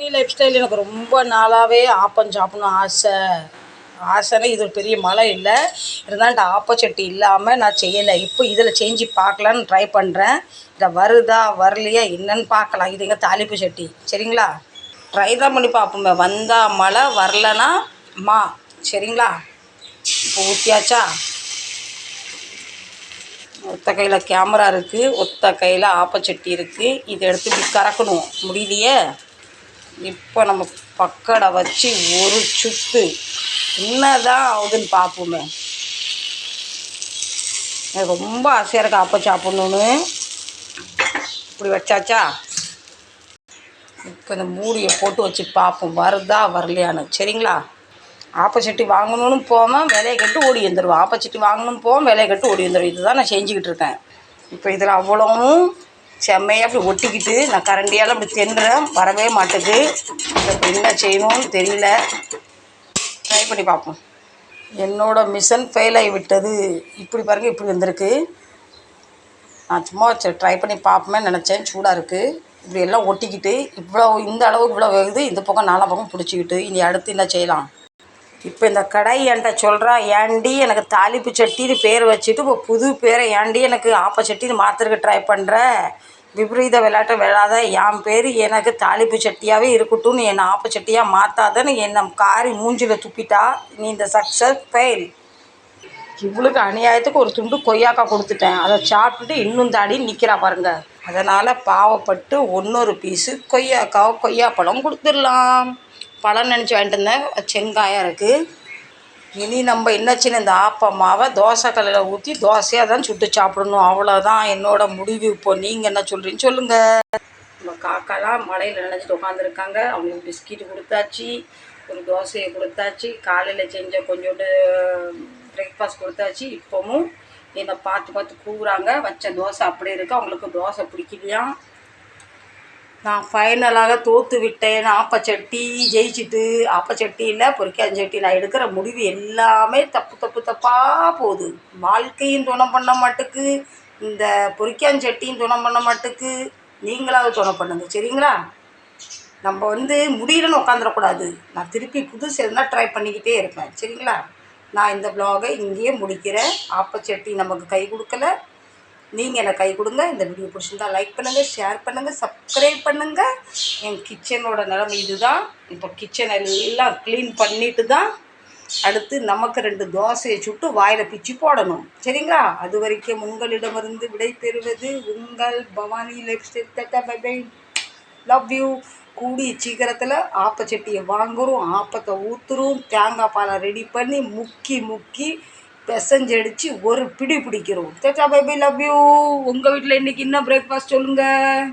நீ life style எனக்கு ரொம்ப நாளாகவே ஆப்பம் சாப்பிடணும் ஆசை. ஆசைன்னு இது ஒரு பெரிய மலை இல்லை. இருந்தாலும் இந்த ஆப்பச்சட்டி இல்லாமல் நான் செய்யலை. இப்போ இதில் செஞ்சு பார்க்கலான்னு ட்ரை பண்ணுறேன் இந்த வருதா வரலையா என்னன்னு பார்க்கலாம். இது எங்கள் தாளிப்பு சட்டி. சரிங்களா? ட்ரை தான் பண்ணி பார்ப்போமே. வந்தால் மழை வரலனா மா. சரிங்களா? இப்போ ஊற்றியாச்சா ஒத்த கையில் கேமரா இருக்குது ஒத்த கையில் ஆப்பச்சட்டி இருக்குது இதை எடுத்து இப்படி கறக்கணும். முடியலையே? இப்போ நம்ம பக்கடை வச்சு ஒரு சுத்து. என்னதான் ஆகுதுன்னு பார்ப்போமே எனக்கு ரொம்ப ஆசையாக இருக்குது அப்போ சாப்பிட்ணுன்னு இப்படி வச்சாச்சா? இப்போ இந்த மூடியை போட்டு வச்சு பார்ப்போம் வருதா வரலையான்னு. சரிங்களா? ஆப்பச்சட்டி வாங்கணும்னு போவேன் விலையை கட்டு ஓடி வந்துடுவோம் ஆப்பச்சட்டி வாங்கணும்னு போவோம் விலையை கட்டு ஓடி வந்துடுவோம் இதுதான் நான் செஞ்சுக்கிட்டு இருக்கேன். இப்போ இதில் அவ்வளவும் செம்மையாக அப்படி ஒட்டிக்கிட்டு நான் கரண்டியால் அப்படி தின்றேன் வரவே மாட்டுது. இப்போ என்ன செய்யணும்னு தெரியல. ட்ரை பண்ணி பார்ப்போம். என்னோட மிஷன் ஃபெயில் ஆகிவிட்டது இப்படி பாருங்கள் இப்படி வந்திருக்கு. நான் சும்மா சரி ட்ரை பண்ணி பார்ப்போமே நினச்சேன். சூடாக இருக்குது இப்படி எல்லாம் ஒட்டிக்கிட்டு இவ்வளோ இந்த அளவுக்கு இவ்வளோ வேகுது இந்த பக்கம் நாலா பக்கம் பிடிச்சிக்கிட்டு இனி அடுத்து என்ன செய்யலாம்? இப்போ இந்த கடை என்கிட்ட சொல்கிறா ஏண்டி எனக்கு தாலிப்பு சட்டின்னு பேர் வச்சுட்டு இப்போ புது பேரை ஏன்டி எனக்கு ஆப்ப சட்டின்னு மாற்றுறதுக்கு ட்ரை பண்ணுற விபரீத விளையாட்டை விளையாத என் பேர் எனக்கு தாளிப்பு சட்டியாகவே இருக்கட்டும்னு என்னை ஆப்ப சட்டியாக மாற்றாதன்னு என்னை காரி மூஞ்சில் துப்பிட்டா நீ இந்த சக்ஸஸ் ஃபெயில் இவளுக்கு அநியாயத்துக்கு ஒரு துண்டு கொய்யாக்கா கொடுத்துட்டேன். அதை சாப்பிட்டுட்டு இன்னும் தாடி நிற்கிறா பாருங்க. அதனால் பாவப்பட்டு ஒன்றொரு பீஸு கொய்யாக்காவை கொய்யாப்பழம் கொடுத்துடலாம். பழம் நினச்சி வாங்கிட்டு இருந்தேன் செங்காயம் இருக்குது இனி நம்ம என்ன சின்ன இந்த ஆப்பமாவை தோசை கல்லில் ஊற்றி தோசையாக தான் சுட்டு சாப்பிடணும். அவ்வளோதான் என்னோட முடிவு. இப்போ நீங்கள் என்ன சொல்கிறீங்க சொல்லுங்கள் நம்ம காக்காலாம் மழையில் நினைச்சிட்டு உட்காந்துருக்காங்க அவங்களுக்கு பிஸ்கெட் கொடுத்தாச்சு ஒரு தோசையை கொடுத்தாச்சு காலையில் செஞ்ச கொஞ்சோண்டு பிரேக்ஃபாஸ்ட் கொடுத்தாச்சு. இப்போவும் என்னை பார்த்து பார்த்து கூவுறாங்க. வச்ச தோசை அப்படியே இருக்குது அவங்களுக்கு தோசை பிடிக்கலையாம் நான் ஃபைனலாக தோற்று விட்டேன் ஆப்பச்சட்டி ஜெயிச்சிட்டு ஆப்பச்சட்டியில் பொறிக்காஞ்சட்டி நான் எடுக்கிற முடிவு எல்லாமே தப்பு தப்பு தப்பாக போகுது. வாழ்க்கையும் துணை பண்ண மாட்டுக்கு இந்த பொறிக்காஞ்சட்டியும் துணை பண்ண மாட்டுக்கு நீங்களாவது துணை பண்ணுங்க. சரிங்களா? நம்ம வந்து முடியலன்னு உட்காந்துடக்கூடாது நான் திருப்பி புதுசு எதுனா ட்ரை பண்ணிக்கிட்டே இருப்பேன். சரிங்களா? நான் இந்த ப்ளாகை இங்கேயே முடிக்கிறேன். ஆப்பச்சட்டி நமக்கு கை கொடுக்கல. நீங்கள் எனக்கு கை கொடுங்க இந்த வீடியோ பிடிச்சிருந்தா லைக் பண்ணுங்கள் ஷேர் பண்ணுங்கள் சப்ஸ்கிரைப் பண்ணுங்கள் என் கிச்சனோட நிலமை இதுதான். இப்போ கிச்சன் எல்லாம் க்ளீன் பண்ணிட்டு தான் அடுத்து நமக்கு ரெண்டு தோசையை சுட்டு வாயில் பிச்சு போடணும். சரிங்களா? அது வரைக்கும் உங்களிடமிருந்து விடை பெறுவது உங்கள் Bhavani lifestyle bye love you கூடிய சீக்கிரத்தில் ஆப்பச்சட்டியை வாங்குறோம் ஆப்பத்தை ஊற்றுறோம் தேங்காய் பாலை ரெடி பண்ணி முக்கி முக்கி பிசைஞ்சடிச்சு ஒரு பிடி பிடிக்கிறோம். சேச்சா பை பை லவ் யூ உங்கள் வீட்டில் இன்றைக்கி என்ன பிரேக்ஃபாஸ்ட் சொல்லுங்கள்